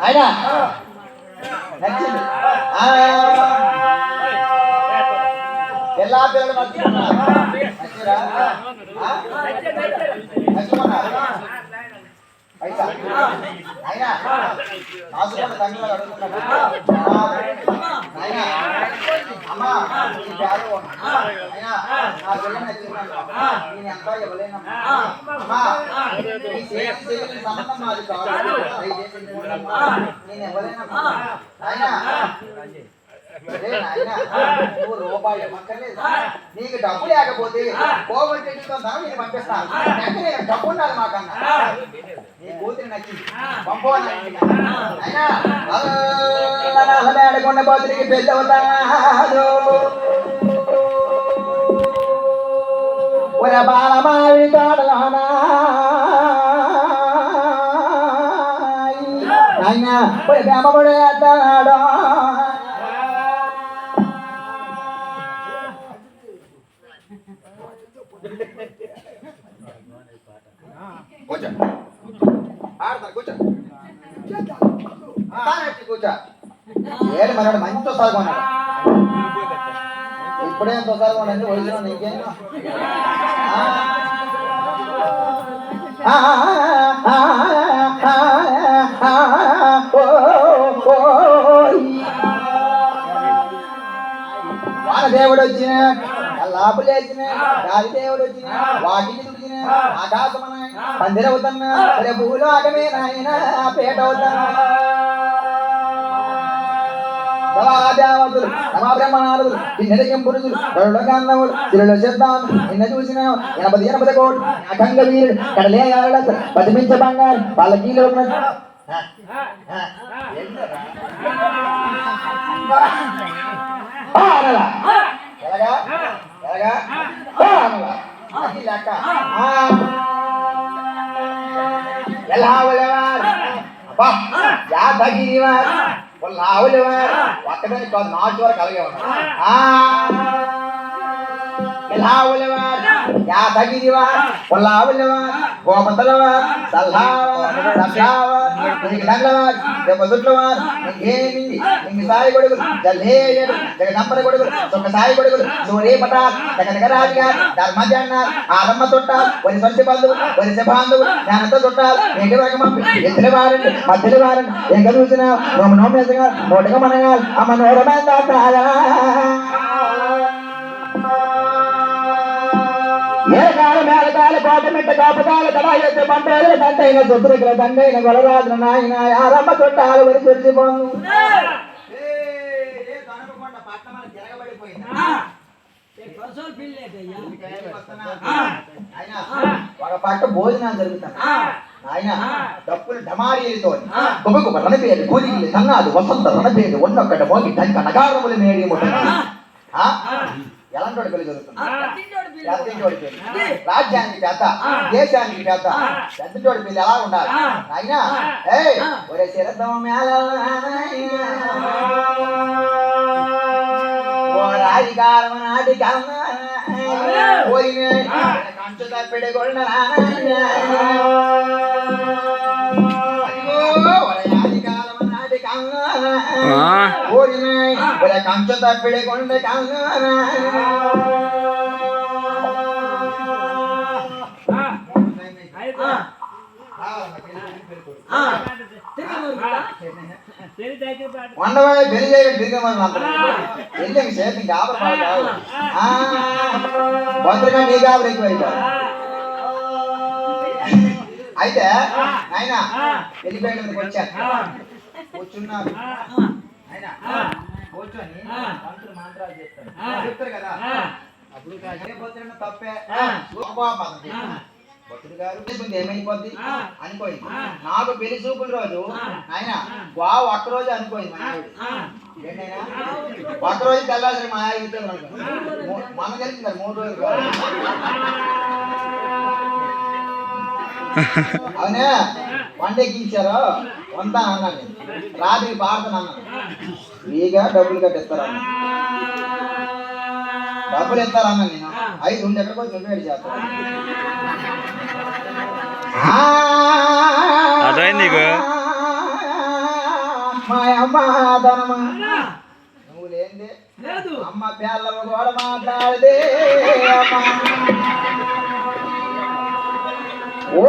ஆயா நச்சில் எல்லா பேரும் நச்சிரா நச்சிரா நச்சிரா ஐயா ஐயா காசு போட்டு தண்ணியில் கடுத்துட்டா నువ్వు రూపాయి ఇవ్వక్కర్లేదు. నీకు డబ్బు లేకపోతే కోవిడ్ ధనం నేను పంపిస్తాను వెంటనే డబ్బు ఉండాలి మాకన్నా నీ కూతురు నచ్చింది పంపవాడికొండ పోతురికి పెద్ద అవుతాడు ఒరే బాలమావి తోటలోనా ఆయన ఒక బెమ్మముడు ఎత్తనాడు కూర్చో. ఆడతారు కూర్చో. కూర్చో. ఏడు మనోడు మంచి వస్తారు కొన్నాడు ఇప్పుడే ఎంత వస్తారు కొనండి వయసులో నీకేం? వానదేవుడు వచ్చిన లాపులు వేసిన గాలి దేవుడు వచ్చిన వాకిలి తుడిచిన ఆకాశమన పందిరవుతున్నా రేపు భూలోకమే నాయన పేట అవుతున్నా. దేవతలు నమా బ్రహ్మణాలు కిన్నెలకి పురుషులు గంధములు శిలలో సిద్ధాంతం నిన్న చూసిన ఎనపది ఎనపది కోటి అఖండ వీరుడు కడలే గారుడ పదిమించ బంగారు పల్లకీలో ఉన్న ఎలాగా? ఎలాగా? అది లెక్క. ఎలా ఉలేవారు అబ్బా యాదగిరివారు లావులేవారు ఒక్కడే కాదు నాటు వరకు అలాగే ఉన్నారు ఎలా ఉలేవారు యాదగిరివారు పొల్లావులేవారు గోపతలవారు సల్లావారు సల్లావారు నీకు దండవారు దెబ్బతుట్లవారు నీకేమి నీకు సాయి కొడుకులు జల్లేయడు జగదంబర కొడుకులు సుఖ సాయి కొడుకులు సూర్య పటాల్ జగనగ రాజు గారు ఆరమ్మ చుట్టాలు వరి సొంటి బంధువులు వరిస బాంధవులు జ్ఞానంతో చుట్టాలు నీటి వరకు ఎత్తుల వారండి మధ్యలో వారండి చూసినా నోము నోము ఎసగా మనగా అమ్మ నోరమంద ఏకాల మేళకాల పాటమిట్ట కాపకాల కడాయెత్తి పంటలు దండైన శత్రుకుల దండైన గొలరాజుల నాయన ఆరమ్మ చుట్టాలు వరి సొంటి బంధు ఒక పక్క భోజనాలు జరుగుతాయి ఆయన డప్పులు డమారీలతో గుబకు రణపేరు కూలిగిలి తన్నాడు వసంత రణపేరు ఒన్నొక్కట మోగి టంక నగారములు మేడి ముట్టండి ఎలాంటి వాడి పెళ్లి జరుగుతుంది పెద్దోడి పెళ్ళి రాజ్యానికి పెద్ద దేశానికి పెద్ద పెద్దోడి పెళ్ళి ఎలా ఉండాలి? ఆయన ఏయ్ ఒరే శరదం మేళ ఓ రాజకారం నాటి కన్న పోయిన కంచు తప్పిడి కొండ కంచు తప్పిడి కొండ వండవాయి పెళ్ళి చేయడం తిరిగమని వెళ్ళి చేతి ఇంకా ఆపర కాదు భద్రగా నీ గాబరి ఎక్కువ అయితే ఆయన వెళ్ళిపోయేందుకు వచ్చారు కూర్చున్నారు ఆయన కూర్చొని మంత్రులు మంత్రాలు చెప్తారు చెప్తారు కదా అప్పుడు తప్పే. భద్రుడు గారు ఏమైపోద్ది? అనుకోయింది నాకు పెళ్ళి చూపుల రోజు ఆయన వావ్ ఒక్క రోజు ఆవిడ. ఏంటైనా? ఒక్క రోజు తెల్లాల్సిన మా మన తెలిసింది మూడు రోజులు. అవునే? వండెక్కించారు వంతా అన్నాను నేను. రాత్రికి పాడుతాను అన్నాను ఫ్రీగా డబ్బులు కట్టిస్తారు? డబ్బులు ఇస్తారు అన్న నేను. ఐదు ఉండి ఎక్కడికి వచ్చి చేస్తాను. ఎవరైంది నీకు మా అమ్మ పిల్లలు కూడా ఓ ఓ,